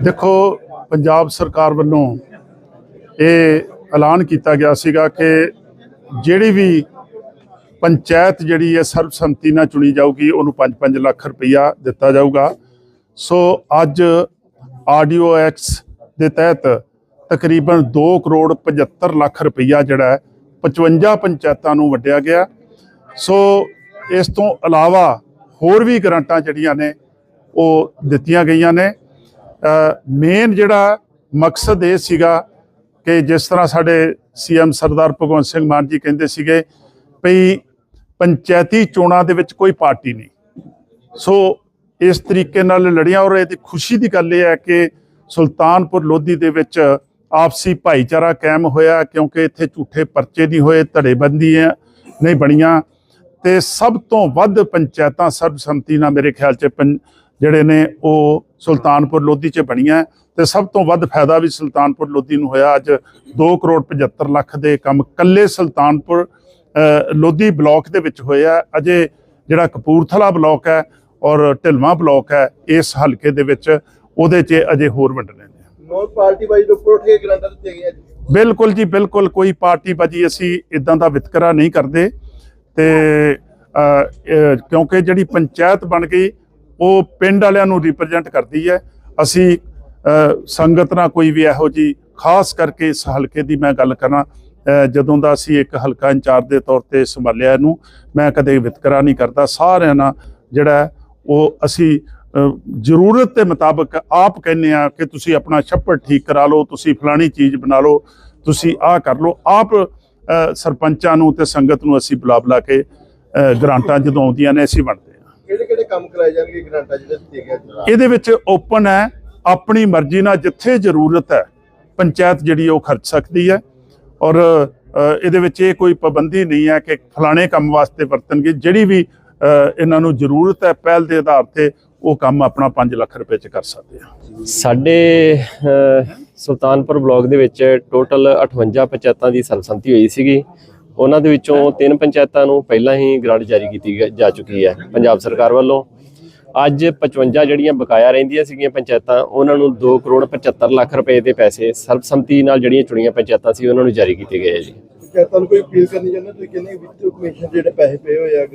ਦੇਖੋ, ਪੰਜਾਬ ਸਰਕਾਰ ਵੱਲੋਂ ਇਹ ਐਲਾਨ ਕੀਤਾ ਗਿਆ ਸੀਗਾ ਕਿ ਜਿਹੜੀ ਵੀ ਪੰਚਾਇਤ ਜਿਹੜੀ ਹੈ ਸਰਬਸੰਮਤੀ ਨਾਲ ਚੁਣੀ ਜਾਊਗੀ, ਉਹਨੂੰ 5-5 ਲੱਖ ਰੁਪਈਆ ਦਿੱਤਾ ਜਾਊਗਾ। ਸੋ ਅੱਜ ਆਡੀਓ ਐਕਸ ਦੇ ਤਹਿਤ ਤਕਰੀਬਨ 2 ਕਰੋੜ 75 ਲੱਖ ਰੁਪਈਆ ਜਿਹੜਾ ਹੈ 55 ਪੰਚਾਇਤਾਂ ਨੂੰ ਵੰਡਿਆ ਗਿਆ। ਸੋ ਇਸ ਤੋਂ ਇਲਾਵਾ ਹੋਰ ਵੀ ਗ੍ਰਾਂਟਾਂ ਜਿਹੜੀਆਂ ਨੇ, ਉਹ ਦਿੱਤੀਆਂ ਗਈਆਂ ਨੇ। ਮੇਨ ਜਿਹੜਾ ਮਕਸਦ ਇਹ ਸੀਗਾ ਕਿ ਜਿਸ ਤਰ੍ਹਾਂ ਸਾਡੇ ਸੀਐਮ ਸਰਦਾਰ ਭਗਵੰਤ ਸਿੰਘ ਮਾਨ ਜੀ ਕਹਿੰਦੇ ਸੀਗੇ ਭਈ ਪੰਚਾਇਤੀ ਚੋਣਾਂ ਦੇ ਵਿੱਚ ਕੋਈ ਪਾਰਟੀ ਨਹੀਂ। ਸੋ ਇਸ ਤਰੀਕੇ ਨਾਲ ਲੜੀਆਂ ਔਰ ਇਹਦੀ ਖੁਸ਼ੀ ਦੀ ਗੱਲ ਇਹ ਹੈ ਕਿ ਸੁਲਤਾਨਪੁਰ ਲੋਧੀ ਦੇ ਵਿੱਚ ਆਪਸੀ ਭਾਈਚਾਰਾ ਕਾਇਮ ਹੋਇਆ ਕਿਉਂਕਿ ਇੱਥੇ ਝੂਠੇ ਪਰਚੇ ਨਹੀਂ ਹੋਏ ਧੜੇਬੰਦੀਆਂ ਨਹੀਂ ਬਣੀਆਂ। ਤੇ ਸਭ ਤੋਂ ਵੱਧ ਪੰਚਾਇਤਾਂ ਸਰਬਸੰਮਤੀ ਨਾਲ ਮੇਰੇ ਖਿਆਲ 'ਚ ਪੰ- ਜਿਹੜੇ ਨੇ ਉਹ ਸੁਲਤਾਨਪੁਰ ਲੋਧੀ 'ਚ ਬਣੀਆਂ ਤੇ ਸਭ ਤੋਂ ਵੱਧ ਫਾਇਦਾ ਵੀ ਸੁਲਤਾਨਪੁਰ ਲੋਧੀ ਨੂੰ ਹੋਇਆ ਅੱਜ 2 ਕਰੋੜ 75 ਲੱਖ ਦੇ ਕੰਮ ਕੱਲੇ ਸੁਲਤਾਨਪੁਰ ਲੋਧੀ ਬਲਾਕ ਦੇ ਵਿੱਚ ਹੋਇਆ ਅਜੇ ਜਿਹੜਾ ਕਪੂਰਥਲਾ ਬਲਾਕ ਹੈ ਔਰ ਢਿਲਵਾਂ ਬਲਾਕ ਹੈ ਇਸ ਹਲਕੇ ਦੇ ਵਿੱਚ ਉਹਦੇ 'ਚ ਅਜੇ ਹੋਰ ਵੰਡਣੇ ਨੇ। ਨੌਨ ਪਾਰਟੀ ਤੋਂ ਉੱਪਰ ਉੱਠ ਕੇ ਦਿੱਤੀਆਂ ਗਈਆਂ ਜੀ। ਬਿਲਕੁਲ ਜੀ ਬਿਲਕੁਲ ਕੋਈ ਪਾਰਟੀ ਬਾਜੀ ਅਸੀਂ ਇਦਾਂ ਦਾ ਵਿਤਕਰਾ ਨਹੀਂ ਕਰਦੇ ਤੇ ਕਿਉਂਕਿ ਜਿਹੜੀ ਪੰਚਾਇਤ ਬਣ ਗਈ ਉਹ ਪਿੰਡ ਵਾਲਿਆਂ ਨੂੰ ਰਿਪਰੈਜ਼ੈਂਟ ਕਰਦੀ ਹੈ। ਅਸੀਂ ਸੰਗਤ ਨਾਲ ਕੋਈ ਵੀ ਇਹੋ ਜੀ ਖਾਸ ਕਰਕੇ ਇਸ ਹਲਕੇ ਦੀ ਮੈਂ ਗੱਲ ਕਰਾਂ ਜਦੋਂ ਦਾ ਅਸੀਂ ਇੱਕ ਹਲਕਾ ਇੰਚਾਰਜ ਦੇ ਤੌਰ ਤੇ ਸੰਭਾਲਿਆ ਇਹਨੂੰ ਮੈਂ ਕਦੇ ਵਿਤਕਰਾ ਨਹੀਂ ਕਰਦਾ। ਸਾਰਿਆਂ ਨਾਲ ਜਿਹੜਾ ਉਹ ਅਸੀਂ ਜ਼ਰੂਰਤ ਦੇ ਮੁਤਾਬਕ ਆਪ ਕਹਿੰਨੇ ਆ ਕਿ ਤੁਸੀਂ ਆਪਣਾ ਛੱਪੜ ਠੀਕ ਕਰਾ ਲਓ ਤੁਸੀਂ ਫਲਾਣੀ ਚੀਜ਼ ਬਣਾ ਲਓ ਤੁਸੀਂ ਆਹ ਕਰ ਲਓ। ਆਪ ਸਰਪੰਚਾਂ ਨੂੰ ਤੇ ਸੰਗਤ ਨੂੰ ਅਸੀਂ ਬੁਲਾ ਬੁਲਾ ਕੇ ਅ, ਗ੍ਰਾਂਟਾਂ ਜਦੋਂ ਆਉਂਦੀਆਂ ਨੇ ਅਸੀਂ ਵੰਡਦੇ ਕਿਹੜੇ ਕਿਹੜੇ ਕੰਮ ਕਰਾਏ ਜਾਣਗੇ ਗ੍ਰਾਂਟਾਂ ਜਿਹੜੇ ਗਈਆਂ ਜੀ ਇਹਦੇ ਵਿੱਚ ਓਪਨ ਹੈ ਆਪਣੀ ਮਰਜ਼ੀ ਨਾਲ ਜਿੱਥੇ ਜ਼ਰੂਰਤ ਹੈ ਪੰਚਾਇਤ ਜਿਹੜੀ ਉਹ ਖਰਚ ਸਕਦੀ ਹੈ। ਔਰ ਇਹਦੇ ਵਿੱਚ ਇਹ ਕੋਈ ਪਾਬੰਦੀ ਨਹੀਂ ਹੈ ਕਿ ਫਲਾਣੇ ਕੰਮ ਵਾਸਤੇ ਵਰਤਣਗੇ ਜਿਹੜੀ ਵੀ ਇਹਨਾਂ ਨੂੰ ਜ਼ਰੂਰਤ ਹੈ ਪਹਿਲ ਦੇ ਆਧਾਰ ਤੇ ਉਹ ਕੰਮ ਆਪਣਾ 5 ਲੱਖ ਰੁਪਏ ਚ ਕਰ ਸਕਦੇ ਆ। ਸਾਡੇ ਸੁਲਤਾਨਪੁਰ ਬਲਾਕ ਦੇ ਵਿੱਚ ਟੋਟਲ 58 ਪੰਚਾਇਤਾਂ ਦੀ ਸਰਬਸੰਮਤੀ ਹੋਈ ਸੀਗੀ। ਉਹਨਾਂ ਦੇ ਵਿੱਚੋਂ ਤਿੰਨ ਪੰਚਾਇਤਾਂ ਨੂੰ ਪਹਿਲਾਂ ਹੀ ਗ੍ਰਾਂਟ ਜਾਰੀ ਕੀਤੀ ਜਾ ਚੁੱਕੀ ਹੈ, ਪੰਜਾਬ ਸਰਕਾਰ ਵੱਲੋਂ। ਅੱਜ 55 ਜਿਹੜੀਆਂ ਬਕਾਇਆ ਰਹਿੰਦੀਆਂ ਸੀਗੀਆਂ ਪੰਚਾਇਤਾਂ, ਉਹਨਾਂ ਨੂੰ 2 ਕਰੋੜ 75 ਲੱਖ ਰੁਪਏ ਦੇ ਪੈਸੇ ਸਰਬਸੰਮਤੀ ਨਾਲ ਜਿਹੜੀਆਂ ਚੁਣੀਆਂ ਪੰਚਾਇਤਾਂ ਸੀ, ਉਹਨਾਂ ਨੂੰ ਜਾਰੀ ਕੀਤੇ ਗਏ ਜੀ। ਪੰਚਾਇਤਾਂ ਨੂੰ ਕੋਈ ਅਪੀਲ ਕਰਨੀ ਚਾਹੁੰਦੇ ਤੁਸੀਂ? ਕਹਿੰਦੇ ਵਿੱਤ ਕਮਿਸ਼ਨ ਜਿਹੜੇ ਪੈਸੇ ਪਏ ਹੋਏ ਆ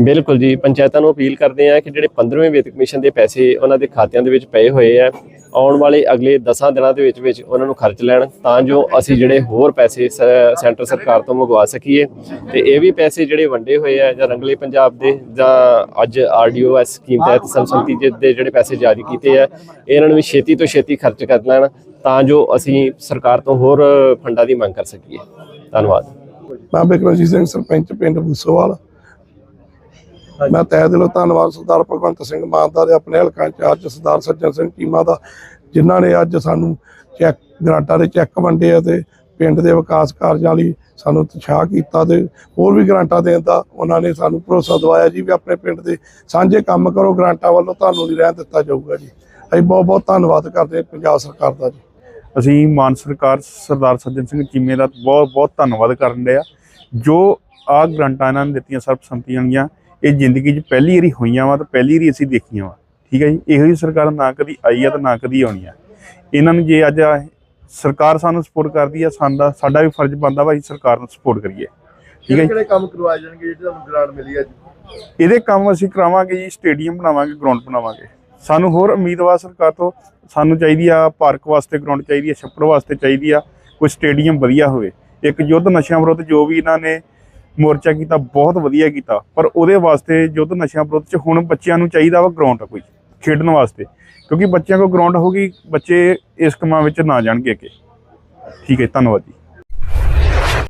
ਬਿਲਕੁਲ ਜੀ, ਪੰਚਾਇਤਾਂ ਨੂੰ ਅਪੀਲ ਕਰਦੇ ਆ ਕਿ ਜਿਹੜੇ 15ਵੇਂ ਵਿੱਤ ਕਮਿਸ਼ਨ ਦੇ ਪੈਸੇ ਉਹਨਾਂ ਦੇ ਖਾਤਿਆਂ ਦੇ ਵਿੱਚ ਪਏ ਹੋਏ ਆ, ਆਉਣ ਵਾਲੇ ਅਗਲੇ 10 ਦਿਨਾਂ ਦੇ ਵਿੱਚ ਵਿੱਚ ਉਹਨਾਂ ਨੂੰ ਖਰਚ ਲੈਣ, ਤਾਂ ਜੋ ਅਸੀਂ ਜਿਹੜੇ ਹੋਰ ਪੈਸੇ ਸ- ਸੈਂਟਰ ਸਰਕਾਰ ਤੋਂ ਮੰਗਵਾ ਸਕੀਏ। ਤੇ ਇਹ ਵੀ ਪੈਸੇ ਜਿਹੜੇ ਵੰਡੇ ਹੋਏ ਆ ਜਾਂ ਰੰਗਲੇ ਪੰਜਾਬ ਦੇ ਜਾਂ ਅੱਜ ਆਰਡੀਓਐਸ ਸਕੀਮ ਤਹਿਤ ਸਰਬਸੰਮਤੀ ਦੇ ਜਿਹੜੇ ਪੈਸੇ ਜਾਰੀ ਕੀਤੇ ਆ, ਇਹਨਾਂ ਨੂੰ ਵੀ ਛੇਤੀ ਤੋਂ ਛੇਤੀ ਖਰਚ ਕਰ ਲੈਣ, ਤਾਂ ਜੋ ਅਸੀਂ ਸਰਕਾਰ ਤੋਂ ਹੋਰ ਫੰਡਾਂ ਦੀ ਮੰਗ ਕਰ ਸਕੀਏ। ਧੰਨਵਾਦ। ਮੈਂ ਬਿਕਰਮਜੀਤ ਸਿੰਘ, ਸਰਪੰਚ ਪਿੰਡ ਬੂਸੋਵਾਲ ਮੈਂ ਤਹਿ ਦਿਲੋਂ ਧੰਨਵਾਦ ਸਰਦਾਰ ਭਗਵੰਤ ਸਿੰਘ ਮਾਨ ਦਾ ਤੇ ਆਪਣੇ ਹਲਕਾ ਇੰਚਾਰਜ ਸਰਦਾਰ ਸੱਜਣ ਸਿੰਘ ਚੀਮਾ ਦਾ ਜਿਨ੍ਹਾਂ ਨੇ ਅੱਜ ਸਾਨੂੰ ਚੈੱਕ ਗ੍ਰਾਂਟਾਂ ਦੇ ਚੈੱਕ ਵੰਡੇ ਆ ਤੇ ਪਿੰਡ ਦੇ ਵਿਕਾਸ ਕਾਰਜਾਂ ਲਈ ਸਾਨੂੰ ਉਤਸ਼ਾਹ ਕੀਤਾ ਤੇ ਹੋਰ ਵੀ ਗ੍ਰਾਂਟਾਂ ਦੇਣ ਦਾ ਉਹਨਾਂ ਨੇ ਸਾਨੂੰ ਭਰੋਸਾ ਦਵਾਇਆ ਜੀ ਵੀ ਆਪਣੇ ਪਿੰਡ ਦੇ ਸਾਂਝੇ ਕੰਮ ਕਰੋ ਗ੍ਰਾਂਟਾਂ ਵੱਲੋਂ ਤੁਹਾਨੂੰ ਨਹੀਂ ਰਹਿਣ ਦਿੱਤਾ ਜਾਊਗਾ ਜੀ। ਅਸੀਂ ਬਹੁਤ ਬਹੁਤ ਧੰਨਵਾਦ ਕਰਦੇ ਪੰਜਾਬ ਸਰਕਾਰ ਦਾ ਜੀ। ਅਸੀਂ ਮਾਨ ਸਰਕਾਰ ਸਰਦਾਰ ਸੱਜਣ ਸਿੰਘ ਚੀਮੇ ਦਾ ਬਹੁਤ ਬਹੁਤ ਧੰਨਵਾਦ ਕਰਨ ਦੇ ਆ। ਜੋ ਆ ਗ੍ਰਾਂਟਾਂ ਇਹਨਾਂ ਨੇ ਦਿੱਤੀਆਂ ਸਰਬਸੰਮਤੀਆਂ ਦੀਆਂ ਇਹ ਜ਼ਿੰਦਗੀ 'ਚ ਪਹਿਲੀ ਵਾਰੀ ਹੋਈਆਂ ਵਾ ਤੇ ਪਹਿਲੀ ਵਾਰੀ ਅਸੀਂ ਦੇਖੀਆਂ ਵਾ। ਠੀਕ ਹੈ ਜੀ? ਇਹੋ ਜਿਹੀ ਸਰਕਾਰ ਨਾ ਕਦੀ ਆਈ ਆ ਤੇ ਨਾ ਕਦੀ ਆਉਣੀ ਆ। ਇਹਨਾਂ ਨੂੰ ਜੇ ਅੱਜ ਸਰਕਾਰ ਸਾਨੂੰ ਸਪੋਰਟ ਕਰਦੀ ਆ ਸਾਡਾ ਸਾਡਾ ਵੀ ਫਰਜ਼ ਬਣਦਾ ਵਾ ਅਸੀਂ ਸਰਕਾਰ ਨੂੰ ਸਪੋਰਟ ਕਰੀਏ। ਠੀਕ ਹੈ ਕਿਹੜੇ ਕੰਮ ਕਰਵਾਏ ਜਾਣਗੇ ਜਿਹੜੇ ਤੁਹਾਨੂੰ ਗ੍ਰਾਂਟ ਮਿਲੀ ਅੱਜ? ਇਹਦੇ ਕੰਮ ਅਸੀਂ ਕਰਾਵਾਂਗੇ ਜੀ ਸਟੇਡੀਅਮ ਬਣਾਵਾਂਗੇ ਗਰਾਊਂਡ ਬਣਾਵਾਂਗੇ। ਸਾਨੂੰ ਹੋਰ ਉਮੀਦਵਾਰ ਸਰਕਾਰ ਤੋਂ ਸਾਨੂੰ ਚਾਹੀਦੀ ਆ ਪਾਰਕ ਵਾਸਤੇ ਗਰਾਊਂਡ ਚਾਹੀਦੀ ਆ ਛੱਪੜ ਵਾਸਤੇ ਚਾਹੀਦੀ ਆ ਕੋਈ ਸਟੇਡੀਅਮ ਵਧੀਆ ਹੋਵੇ। ਇੱਕ ਯੁੱਧ ਨਸ਼ਿਆਂ ਵਿਰੁੱਧ ਜੋ ਵੀ ਇਹਨਾਂ ਨੇ ਮੋਰਚਾ ਕੀਤਾ, ਬਹੁਤ ਵਧੀਆ ਕੀਤਾ। ਪਰ ਉਹਦੇ ਵਾਸਤੇ ਯੁੱਧ ਨਸ਼ਿਆਂ ਵਿਰੁੱਧ ਚ ਹੁਣ ਬੱਚਿਆਂ ਨੂੰ ਚਾਹੀਦਾ ਵਾ ਗਰਾਊਂਡ ਕੋਈ, ਖੇਡਣ ਵਾਸਤੇ। ਕਿਉਂਕਿ ਬੱਚਿਆਂ ਕੋਲ ਗਰਾਊਂਡ ਹੋਗੀ ਬੱਚੇ ਇਸ ਕੰਮਾਂ ਵਿੱਚ ਨਾ ਜਾਣਗੇ ਅੱਗੇ। ਠੀਕ ਹੈ ਧੰਨਵਾਦ ਜੀ।